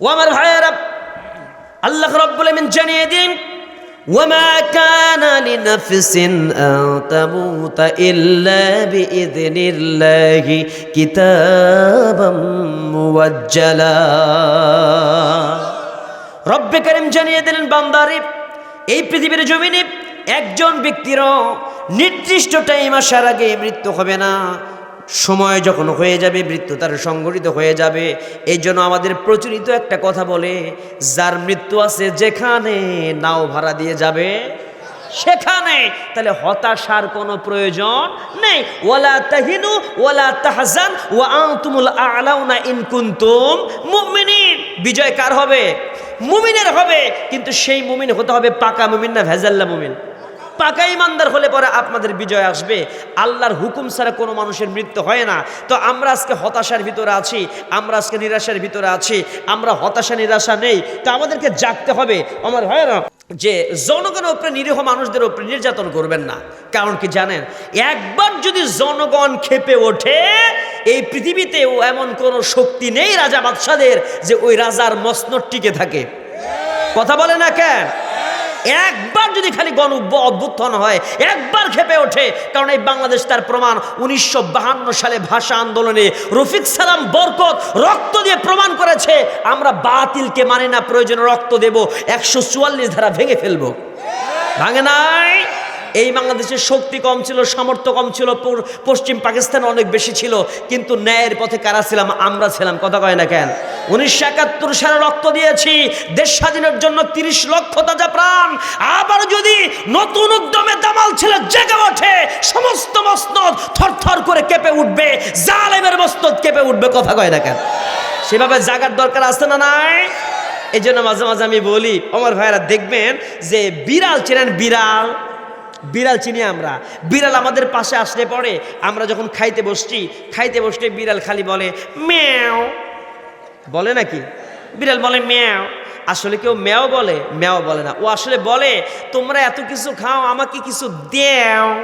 ও আমার ভাইয়েরা আল্লাহ রব্বুল আমিন জানিয়ে দিন وما كان لنفس أن تموت إلا بإذن الله كتابا موجلا রব্বে করিম জানিয়ে দিলেন বান্দারে এই পৃথিবীর জমিনে একজন ব্যক্তিরও নির্দিষ্ট টাইম আসার আগে মৃত্যু হবে না সময় যখন হয়ে যাবে, মৃত্যু তার সংঘটিত হয়ে যাবে। এই জন্য আমাদের প্রচলিত একটা কথা বলে, যার মৃত্যু আছে যেখানে, নাও ভাড়া দিয়ে যাবে সেখানে। তাহলে হতাশার কোনো প্রয়োজন নেই। ওয়ালা তাহিনু ওয়ালা তাহজান ওয়া আনতুমুল আলাউনা ইন কুনতুম মুমিনিন। বিজয় কার হবে? মুমিনের হবে। কিন্তু সেই মুমিন হতে হবে পাকা মুমিন না ভেজাল্লা মুমিন। পাকা ইমানদার হলে পরে আপনাদের বিজয় আসবে। আল্লাহর হুকুম ছাড়া কোনো মানুষের মৃত্যু হয় না। তো আমরা আজকে হতাশার ভিতরে আছি, আমরা আজকে নিরাশার ভিতরে আছি, আমরা হতাশা নিরাশা নেই। তো আমাদেরকে জাগতে হবে। আমার হয় না যে জনগণের উপরে নিরীহ মানুষদের উপরে নির্যাতন করবেন না। কারণ কি জানেন? একবার যদি জনগণ খেপে ওঠে, এই পৃথিবীতেও এমন কোনো শক্তি নেই রাজা বাদশাদের যে ওই রাজার মসনদ টিকে থাকে। কথা বলে না কেন? একবার যদি খালি গণ অভ্যুত্থান হয়, একবার খেপে ওঠে, কারণ এই বাংলাদেশ তার প্রমাণ। উনিশশো সালে ভাষা আন্দোলনে রফিক সালাম বরকত রক্ত দিয়ে প্রমাণ করেছে, আমরা বাতিলকে মানে না, প্রয়োজনে রক্ত দেব, একশো চুয়াল্লিশ ধারা ভেঙে ফেলব। ভাঙে নাই? এই বাংলাদেশের শক্তি কম ছিল, সামর্থ্য কম ছিল পশ্চিম পাকিস্তান অনেক বেশি ছিল, কিন্তু ন্যায়ের পথে কারা ছিলাম, আমরা ছিলাম, কথা কয় না কেন? উনিশশো একাত্তর সালে রক্ত দিয়েছি, দেশ স্বাধীনের জন্য তিরিশ লক্ষ তাজা প্রাণ, আবার যদি নতুন উদ্যমে দামাল ছিল জেগে ওঠে, সমস্ত মসনদ থরথর করে কেঁপে উঠবে, জালেমের মসনদ কেঁপে উঠবে, কথা কয় না কেন? সেভাবে জাগার দরকার আছে না নাই? এই জন্য মাঝে মাঝে আমি বলি আমার ভাইয়েরা দেখবেন যে বিড়াল চেনেন বিড়াল? বিড়াল চিনি আমরা। বিড়াল আমাদের পাশে আসলে পরে আমরা যখন খাইতে বসছি, খাইতে বসলে বিড়াল খালি বলে, ম্যাও। বলে নাকি? বিড়াল বলে, ম্যাও। আসলে কেউ ম্যাও বলে ম্যাও বলে না। ও আসলে বলে, তোমরা এত কিছু খাও, আমাকে কিছু দেও।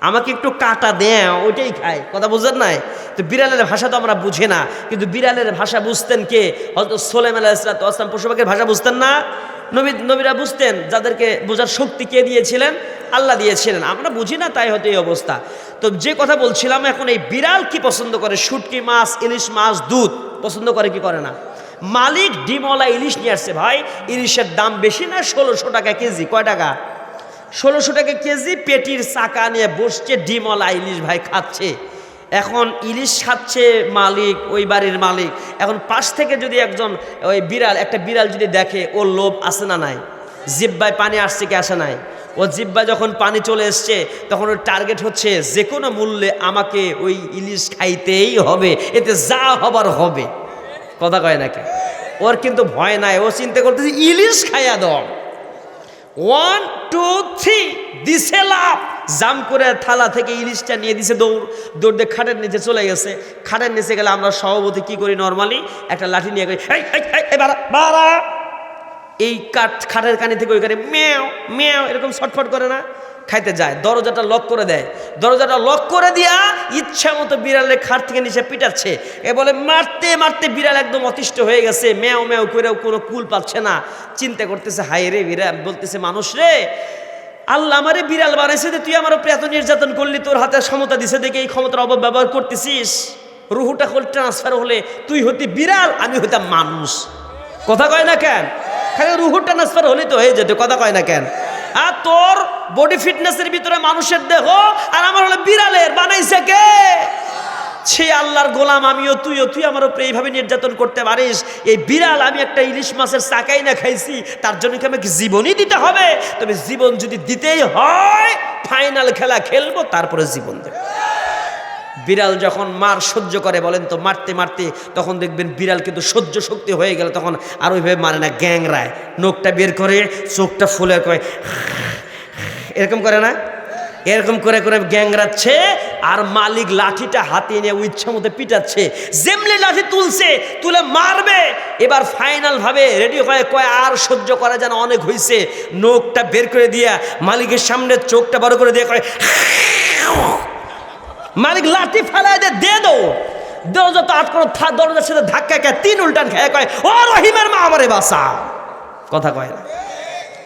আমাকে একটু কাটা দেও, ওইটাই খায়। কথা বুঝেন নাই? তো বিড়ালের ভাষা তো আমরা বুঝি না। কিন্তু বিড়ালের ভাষা বুঝতেন কে? হয়তো সোলেম আলাহ ইসলাম পশু পাখির ভাষা বুঝতেন না? নবী নবীরা বুঝতেন যাদেরকে বোঝার শক্তি কে দিয়েছিলেন? আল্লাহ দিয়েছিলেন। আমরা বুঝি না তাই হয়তো এই অবস্থা। তো যে কথা বলছিলাম, এখন এই বিড়াল কি পছন্দ করে? শুটকি মাছ, ইলিশ মাছ, দুধ? পছন্দ করে কি করে না? মালিক ডিমলা ইলিশ নিয়ে আসছে, ভাই, ইলিশের দাম বেশি না? ষোলোশো টাকা কেজি। কয় টাকা? ষোলোশো টাকা কেজি, পেটির চাকা নিয়ে বসছে ডিমলা ইলিশ ভাই খাচ্ছে। এখন ইলিশ খাচ্ছে মালিক, ওই বাড়ির মালিক। এখন পাশ থেকে যদি একজন ওই বিড়াল, একটা বিড়াল যদি দেখে, ওর লোভ আসে না নাই? জিব্বায় পানি আসছে কি আসে নাই? ও জিব্বায় যখন পানি চলে এসছে, তখন ওর টার্গেট হচ্ছে যে কোনো মূল্যে আমাকে ওই ইলিশ খাইতেই হবে, এতে যা হবার হবে। কথা কয় নাকি ওর কিন্তু ভয় নাই, ও চিন্তা করতেছে, ইলিশ খাইয়া দাও। ওয়ান টু থ্রি দিছে লাভ। জাম করে থালা থেকে ইলিশটা নিয়ে দিছে দৌড়। দৌড় দিয়ে খাটের নিচে চলে গেছে। খাটের নিচে গেলে আমরা সভাপতি কি করি নর্মালি একটা লাঠি নিয়ে করি এই, কাঠ খাটের কানি থেকে ওইখানে মেও মেও এরকম ছটফট করে না? খাইতে যায় দরজাটা লক করে দেয়। দরজাটা লক করে দিয়া ইচ্ছা মতো বিড়ালের খাট থেকে নিচে পিটাচ্ছে। এ বলে মারতে মারতে বিড়াল একদম অতিষ্ঠ হয়ে গেছে। ম্যাও ম্যাও! করেও কোনো কুল পাচ্ছে না। চিন্তা করতেছে হাই রে বিড়াল! বলতেছে মানুষ রে আল্লাহ আমারে বিড়াল বানাইছে যে তুই আমার প্রেত নির্যাতন করলি, তোর হাতে ক্ষমতা দিছে দেখে এই ক্ষমতার অপব্যবহার করতেছিস। রুহুটা হল ট্রান্সফার হলে তুই হতি বিড়াল, আমি হইতাম মানুষ। কথা কয় না কেন? খালি রুহু ট্রান্সফার হলে তো হয়ে যেত, কথা কয় না কেন? আর তোর বডি ফিটনেসের ভিতরে মানুষের দেহ, আর আমার হলো বিড়ালের, বানাইছে কে? সে আল্লাহর গোলাম, আমিও তুইও, তুই আমার উপরে এইভাবে নির্যাতন করতে পারিস। এই বিড়াল, আমি একটা ইলিশ মাছের চাকাই না খাইছি, তার জন্য কি আমাকে জীবনই দিতে হবে? তবে জীবন যদি দিতেই হয় ফাইনাল খেলা খেলব, তারপরে জীবন দেবে। বিড়াল যখন মার সহ্য করে, বলেন তো, মারতে মারতে, তখন দেখবেন বিড়াল কিন্তু সহ্য শক্তি হয়ে গেল তখন আর ওইভাবে মারে না গ্যাংরায় নোকটা বের করে, চোখটা ফুলে করে এরকম করে না? এরকম করে করে গ্যাংরাচ্ছে আর মালিক লাঠিটা হাতে নিয়ে ইচ্ছা মতো পিটাচ্ছে। যেমনি লাঠি তুলছে, তুলে মারবে। এবার ফাইনাল ভাবে রেডি হয়ে কয়, আর সহ্য করা যেন অনেক হয়েছে নোকটা বের করে দিয়া মালিকের সামনে চোখটা বড় করে দিয়ে কয়, মালিক, লাঠি ফেলায় দে দে দো। দরজা তো আট থা- দরজার সাথে ধাক্কা খায় তিন উল্টান খায় কয়, ও রহিমের মা আমারে বাসা কথা কয় না।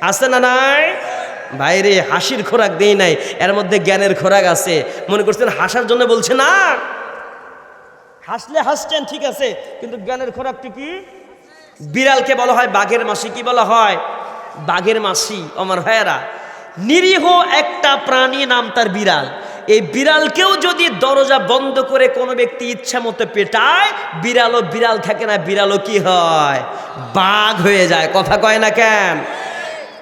আছে না নাই? বাইরে হাসির খোরাক দেই নাই, এর মধ্যে জ্ঞানের খোরাক আছে। মনে করছেন হাসার জন্য বলছে, না, হাসলে হাসছেন, ঠিক আছে, কিন্তু জ্ঞানের খোরাকটি কি? বিড়ালকে বলা হয় বাঘের মাসি, কি বলা হয়? বাঘের মাসি, আমার ভাইয়েরা। নিরীহ একটা প্রাণী নাম তার বিড়াল। এই বিড়ালকেও যদি দরজা বন্ধ করে কোনো ব্যক্তি ইচ্ছা মতো পেটায়, বিড়ালও বিড়াল থাকে না, বিড়ালও কি হয়? বাঘ হয়ে যায়। কথা কয় না কেন?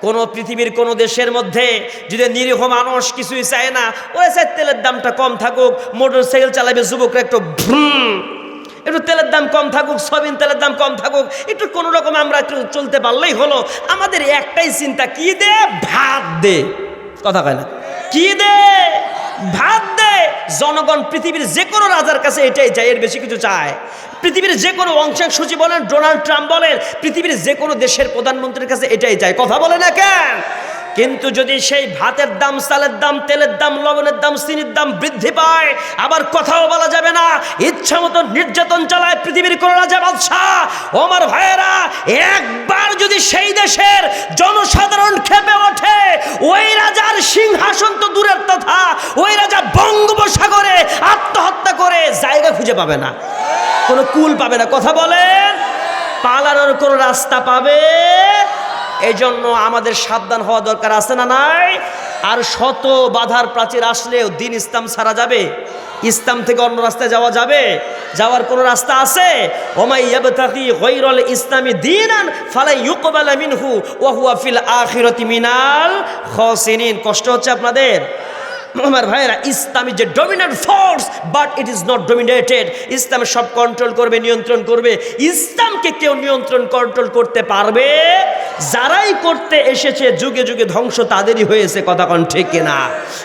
কোন পৃথিবীর কোন দেশের মধ্যে যদি নিরীহ মানুষ কিছুই চায় না, ওই চাই তেলের দামটা কম থাকুক মোটর সাইকেল চালাবে, যুবকরা একটু একটু তেলের দাম কম থাকুক সবিন তেলের দাম কম থাকুক, একটু কোনো রকম আমরা একটু চলতে পারলেই হলো, আমাদের একটাই চিন্তা, কি দে? ভাত দে। কথা কয় না। কি দে? ভাত দে। জনগণ পৃথিবীর যে কোনো রাজার কাছে এটাই চায়, এর বেশি কিছু চায়। পৃথিবীর যে কোনো অংশাংশ বলেন, ডোনাল্ড ট্রাম্প বলেন, পৃথিবীর যে কোনো দেশের প্রধানমন্ত্রীর কাছে এটাই যায়। কথা বলে না কেন? কিন্তু যদি সেই ভাতের দাম, চালের দাম, তেলের দাম, লবণের দাম, চিনির দাম বৃদ্ধি পায়, আবার কথাও বলা যাবে না। ইচ্ছা মতো নির্যাতন চালায় পৃথিবীর কোন রাজা বাদশাহ। ওমর ভাইয়েরা, একবার যদি সেই দেশের জনসাধারণ খেপে ওঠে, ওই রাজার সিংহাসন তো দূরের কথা ওই রাজা বঙ্গোপসাগরে আত্মহত্যা করে জায়গা খুঁজে পাবে না। কোনো কুল পাবে না। কথা বলেন। পালানোর কোনো রাস্তা পাবে। এই জন্য আমাদের সাবধান হওয়া দরকার আছে না নাই? আর শত বাধার প্রাচীর আসলেও দিন ইসলাম ছাড়া যাবে। ইসলাম থেকে অন্য রাস্তায় যাওয়া যাবে। যাওয়ার কোনো রাস্তা আছে? ইসলামি দীনান ফালা ইউকবালা মিনহু ফিল আখিরাতি মিনাল খাসিরিন। কষ্ট হচ্ছে আপনাদের? আমার ভাইয়েরা, ইসলামী যে dominant force but it is not dominated ইসলাম সব কন্ট্রোল করবে, নিয়ন্ত্রণ করবে। ইসলামকে কেউ নিয়ন্ত্রণ কন্ট্রোল করতে পারবে? যারাই করতে এসেছে, যুগে যুগে ধ্বংস তাদেরই হয়েছে, কথা কন ঠিক কিনা?